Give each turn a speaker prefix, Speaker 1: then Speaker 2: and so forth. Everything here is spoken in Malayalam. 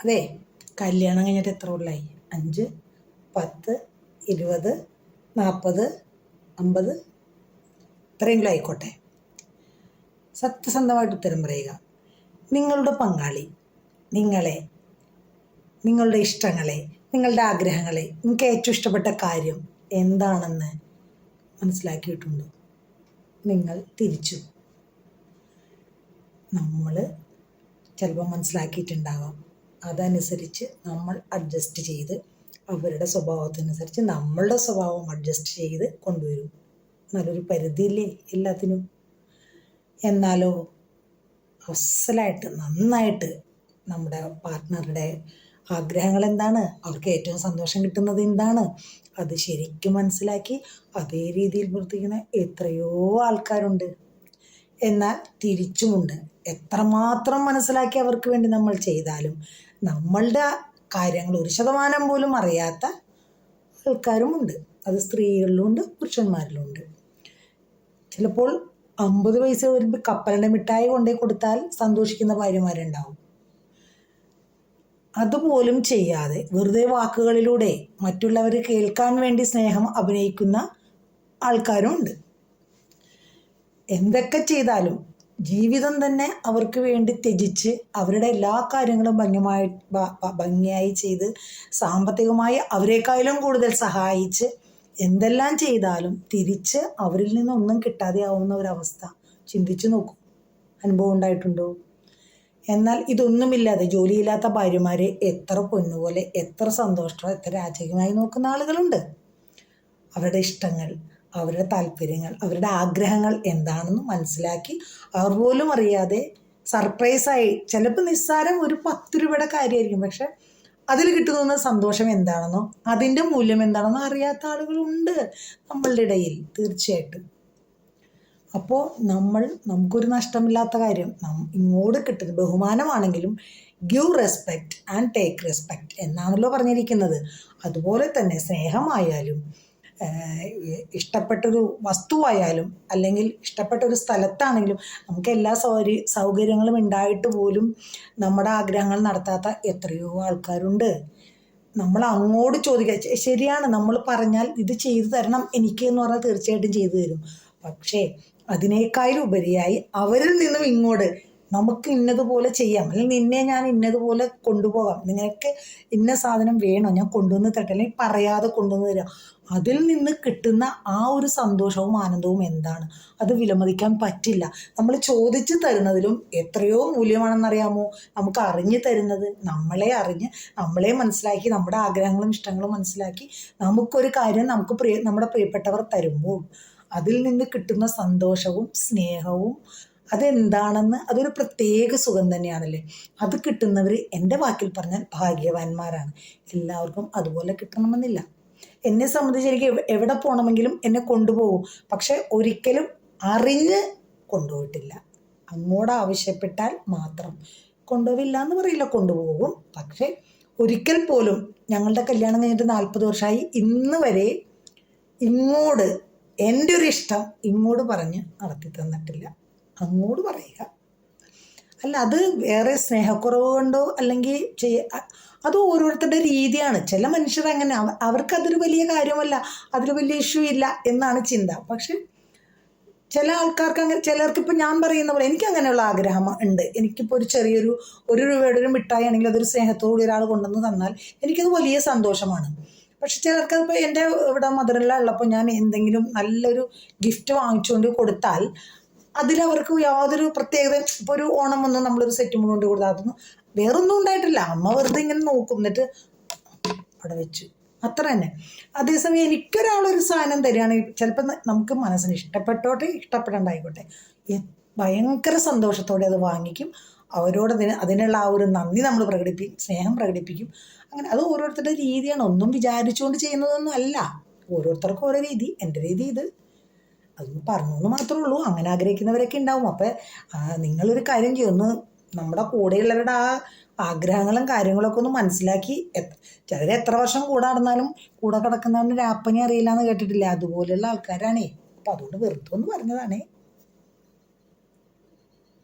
Speaker 1: അതെ കല്യാണം കഴിഞ്ഞിട്ട് എത്ര കൊല്ലമായി അഞ്ച് പത്ത് ഇരുപത് നാൽപ്പത് അമ്പത്? ഇത്രയെങ്കിലും ആയിക്കോട്ടെ. സത്യസന്ധമായിട്ട് ഉത്തരം പറയുക. നിങ്ങളുടെ പങ്കാളി നിങ്ങളെ നിങ്ങളുടെ ഇഷ്ടങ്ങളെ നിങ്ങളുടെ ആഗ്രഹങ്ങളെ നിങ്ങൾക്ക് ഏറ്റവും ഇഷ്ടപ്പെട്ട കാര്യം എന്താണെന്ന് മനസ്സിലാക്കിയിട്ടുണ്ട്. നിങ്ങൾ തിരിച്ചു. നമ്മൾ ചിലപ്പോൾ മനസ്സിലാക്കിയിട്ടുണ്ടാവാം. അതനുസരിച്ച് നമ്മൾ അഡ്ജസ്റ്റ് ചെയ്ത് അവരുടെ സ്വഭാവത്തിനനുസരിച്ച് നമ്മളുടെ സ്വഭാവം അഡ്ജസ്റ്റ് ചെയ്ത് കൊണ്ടുവരും. നല്ലൊരു പരിധിയില്ലേ എല്ലാത്തിനും? എന്നാലോ അസലായിട്ട് നന്നായിട്ട് നമ്മുടെ പാർട്ട്ണറുടെ ആഗ്രഹങ്ങൾ എന്താണ്? അവർക്ക് ഏറ്റവും സന്തോഷം കിട്ടുന്നത് എന്താണ്? അത് ശരിക്കും മനസ്സിലാക്കി അതേ രീതിയിൽ പ്രവർത്തിക്കുന്ന എത്രയോ ആൾക്കാരുണ്ട്. എന്നാൽ തിരിച്ചുമുണ്ട്. എത്രമാത്രം മനസ്സിലാക്കി അവർക്ക് വേണ്ടി നമ്മൾ ചെയ്താലും നമ്മളുടെ കാര്യങ്ങൾ ഒരു ശതമാനം പോലും അറിയാത്ത ആൾക്കാരുമുണ്ട്. അത് സ്ത്രീകളിലുമുണ്ട് പുരുഷന്മാരിലുമുണ്ട് ചിലപ്പോൾ അമ്പത് പൈസ വരുമ്പോൾ കപ്പലിന്റെ മിഠായി കൊണ്ടേ കൊടുത്താൽ സന്തോഷിക്കുന്ന ഭാര്യമാരുണ്ടാവും. അതുപോലും ചെയ്യാതെ വെറുതെ വാക്കുകളിലൂടെ മറ്റുള്ളവർ കേൾക്കാൻ വേണ്ടി സ്നേഹം അഭിനയിക്കുന്ന ആൾക്കാരും ഉണ്ട് എന്തൊക്കെ ചെയ്താലും ജീവിതം തന്നെ അവർക്ക് വേണ്ടി ത്യജിച്ച് അവരുടെ എല്ലാ കാര്യങ്ങളും ഭംഗിമായി ഭംഗിയായി ചെയ്ത് സാമ്പത്തികമായി അവരെക്കാളും കൂടുതൽ സഹായിച്ച് എന്തെല്ലാം ചെയ്താലും തിരിച്ച് അവരിൽ നിന്നൊന്നും കിട്ടാതെ ആവുന്ന ഒരവസ്ഥ. ചിന്തിച്ചു നോക്കും. അനുഭവം ഉണ്ടായിട്ടുണ്ടോ? എന്നാൽ ഇതൊന്നുമില്ലാതെ ജോലിയില്ലാത്ത ഭാര്യമാരെ എത്ര പൊന്നുപോലെ എത്ര സന്തോഷത്തോടെ എത്ര രാജകീയമായി നോക്കുന്ന ആളുകളുണ്ട്. അവരുടെ ഇഷ്ടങ്ങൾ അവരുടെ താല്പര്യങ്ങൾ അവരുടെ ആഗ്രഹങ്ങൾ എന്താണെന്ന് മനസ്സിലാക്കി അവർ പോലും അറിയാതെ സർപ്രൈസായി ചിലപ്പോൾ നിസ്സാരം ഒരു പത്ത് രൂപയുടെ കാര്യമായിരിക്കും പക്ഷെ അതിൽ കിട്ടുന്ന സന്തോഷം എന്താണെന്നോ അതിന്റെ മൂല്യം എന്താണെന്നോ അറിയാത്ത ആളുകളുണ്ട് നമ്മളുടെ ഇടയിൽ തീർച്ചയായിട്ടും. അപ്പോൾ നമ്മൾ നമുക്കൊരു നഷ്ടമില്ലാത്ത കാര്യം നം ഇങ്ങോട്ട് കിട്ടുന്ന ബഹുമാനമാണെങ്കിലും give respect and take respect എന്നാണല്ലോ പറഞ്ഞിരിക്കുന്നത്. അതുപോലെ തന്നെ സ്നേഹമായാലും ഇഷ്ടപ്പെട്ടൊരു വസ്തുവായാലും അല്ലെങ്കിൽ ഇഷ്ടപ്പെട്ട ഒരു സ്ഥലത്താണെങ്കിലും നമുക്ക് എല്ലാ സൗകര്യ സൗകര്യങ്ങളും ഉണ്ടായിട്ട് പോലും നമ്മുടെ ആഗ്രഹങ്ങൾ നടത്താത്ത എത്രയോ ആൾക്കാരുണ്ട്. നമ്മൾ അങ്ങോട്ട് ചോദിക്കുക "ശ- ശരിയാണ് നമ്മൾ പറഞ്ഞാൽ ഇത് ചെയ്തു തരണം എനിക്ക് എന്ന് പറഞ്ഞാൽ തീർച്ചയായിട്ടും ചെയ്തു തരും. പക്ഷേ അതിനേക്കാളും ഉപരിയായി അവരിൽ നിന്നും ഇങ്ങോട്ട് നമുക്ക് ഇന്നതുപോലെ ചെയ്യാം. അല്ലെങ്കിൽ നിന്നെ ഞാൻ ഇന്നതുപോലെ കൊണ്ടുപോകാം. നിങ്ങൾക്ക് ഇന്ന സാധനം വേണോ? ഞാൻ കൊണ്ടുവന്ന് തരട്ടെ. അല്ലെങ്കിൽ പറയാതെ കൊണ്ടുവന്ന് തരാം. അതിൽ നിന്ന് കിട്ടുന്ന ആ ഒരു സന്തോഷവും ആനന്ദവും എന്താണ്? അത് വിലമതിക്കാൻ പറ്റില്ല. നമ്മൾ ചോദിച്ചു തരുന്നതിലും എത്രയോ മൂല്യമാണെന്നറിയാമോ? നമുക്ക് അറിഞ്ഞു തരുന്നത് നമ്മളെ അറിഞ്ഞ് നമ്മളെ മനസ്സിലാക്കി നമ്മുടെ ആഗ്രഹങ്ങളും ഇഷ്ടങ്ങളും മനസ്സിലാക്കി നമുക്കൊരു കാര്യം നമുക്ക് പ്രിയ നമ്മുടെ പ്രിയപ്പെട്ടവർ തരുമ്പോൾ അതിൽ നിന്ന് കിട്ടുന്ന സന്തോഷവും സ്നേഹവും അതെന്താണെന്ന് അതൊരു പ്രത്യേക സുഖം തന്നെയാണല്ലേ? അത് കിട്ടുന്നവർ എന്റെ വാക്കിൽ പറഞ്ഞാൽ ഭാഗ്യവാന്മാരാണ്. എല്ലാവർക്കും അതുപോലെ കിട്ടണമെന്നില്ല. എന്നെ സംബന്ധിച്ച് എനിക്ക് എവിടെ പോകണമെങ്കിലും എന്നെ കൊണ്ടുപോകും. പക്ഷെ ഒരിക്കലും അറിഞ്ഞ് കൊണ്ടുപോയിട്ടില്ല. അങ്ങോട്ട് ആവശ്യപ്പെട്ടാൽ മാത്രം. കൊണ്ടുപോവില്ല എന്ന് പറയില്ല കൊണ്ടുപോകും. പക്ഷെ ഒരിക്കൽ പോലും ഞങ്ങളുടെ കല്യാണം കഴിഞ്ഞിട്ട് നാൽപ്പത് വർഷമായി ഇന്ന് വരെ ഇങ്ങോട്ട് എന്റെ ഒരു ഇഷ്ടം ഇങ്ങോട്ട് പറഞ്ഞ് നടത്തി തന്നിട്ടില്ല. അങ്ങോട്ട് പറയുക. അല്ല അത് വേറെ സ്നേഹക്കുറവ് കൊണ്ടോ അല്ലെങ്കിൽ ചെയ്യ അത് ഓരോരുത്തരുടെ രീതിയാണ്. ചില മനുഷ്യർ അങ്ങനെ അവർക്ക് അവർക്കതൊരു വലിയ കാര്യമല്ല അതൊരു വലിയ ഇഷ്യൂ ഇല്ല എന്നാണ് ചിന്ത. പക്ഷെ ചില ആൾക്കാർക്ക് അങ്ങനെ ചിലർക്ക് ഇപ്പം ഞാൻ പറയുന്ന പോലെ എനിക്ക് അങ്ങനെയുള്ള ആഗ്രഹം ഉണ്ട്. എനിക്കിപ്പോൾ ഒരു ചെറിയൊരു ഒരു രൂപയുടെ ഒരു മിഠായി ആണെങ്കിൽ അതൊരു സ്നേഹത്തോടെ ഒരാൾ കൊണ്ടുവന്ന് തന്നാൽ എനിക്കത് വലിയ സന്തോഷമാണ്. പക്ഷെ ചിലർക്ക് ഇപ്പോൾ എന്റെ ഇവിടെ ഉള്ളപ്പോൾ ഞാൻ എന്തെങ്കിലും നല്ലൊരു ഗിഫ്റ്റ് വാങ്ങിച്ചുകൊണ്ട് കൊടുത്താൽ അതിലവർക്ക് യാതൊരു പ്രത്യേകത ഇപ്പൊ ഒരു ഓണം വന്ന് നമ്മളൊരു സെറ്റ് കൊണ്ട് കൊടുത്താൽ അതൊന്നും വേറൊന്നും ഉണ്ടായിട്ടില്ല. അമ്മ വെറുതെ ഇങ്ങനെ നോക്കും എന്നിട്ട് അവിടെ വെച്ചു. അത്ര തന്നെ. അതേസമയം എനിക്കൊരാളൊരു സാധനം തരികയാണെങ്കിൽ ചിലപ്പോൾ നമുക്ക് മനസ്സിന് ഇഷ്ടപ്പെട്ടോട്ടെ ഇഷ്ടപ്പെടേണ്ടായിക്കോട്ടെ ഭയങ്കര സന്തോഷത്തോടെ അത് വാങ്ങിക്കും. അവരോട് അതിന് അതിനുള്ള ആ ഒരു നന്ദി നമ്മൾ പ്രകടിപ്പിക്കും സ്നേഹം പ്രകടിപ്പിക്കും. അങ്ങനെ അത് ഓരോരുത്തരുടെ രീതിയാണ്. ഒന്നും വിചാരിച്ചുകൊണ്ട് ചെയ്യുന്നതൊന്നും അല്ല. ഓരോരുത്തർക്കും ഓരോ രീതി. എന്റെ രീതി ഇത്. അതൊന്ന് പറഞ്ഞു എന്ന് മാത്രമേ ഉള്ളൂ. അങ്ങനെ ആഗ്രഹിക്കുന്നവരൊക്കെ ഉണ്ടാവും. അപ്പോൾ നിങ്ങളൊരു കാര്യം ചെയ്യുന്നു നമ്മുടെ കൂടെയുള്ളവരുടെ ആ ആഗ്രഹങ്ങളും കാര്യങ്ങളൊക്കെ ഒന്ന് മനസ്സിലാക്കി. ചിലർ എത്ര വർഷം കൂടെ നടന്നാലും കൂടെ കിടക്കുന്നവന്റെ രാപ്പനി അറിയില്ല എന്ന് കേട്ടിട്ടില്ല? അതുപോലെയുള്ള ആൾക്കാരാണേ. അപ്പോൾ അതുകൊണ്ട് വെറുതെ ഒന്ന് പറഞ്ഞതാണേ.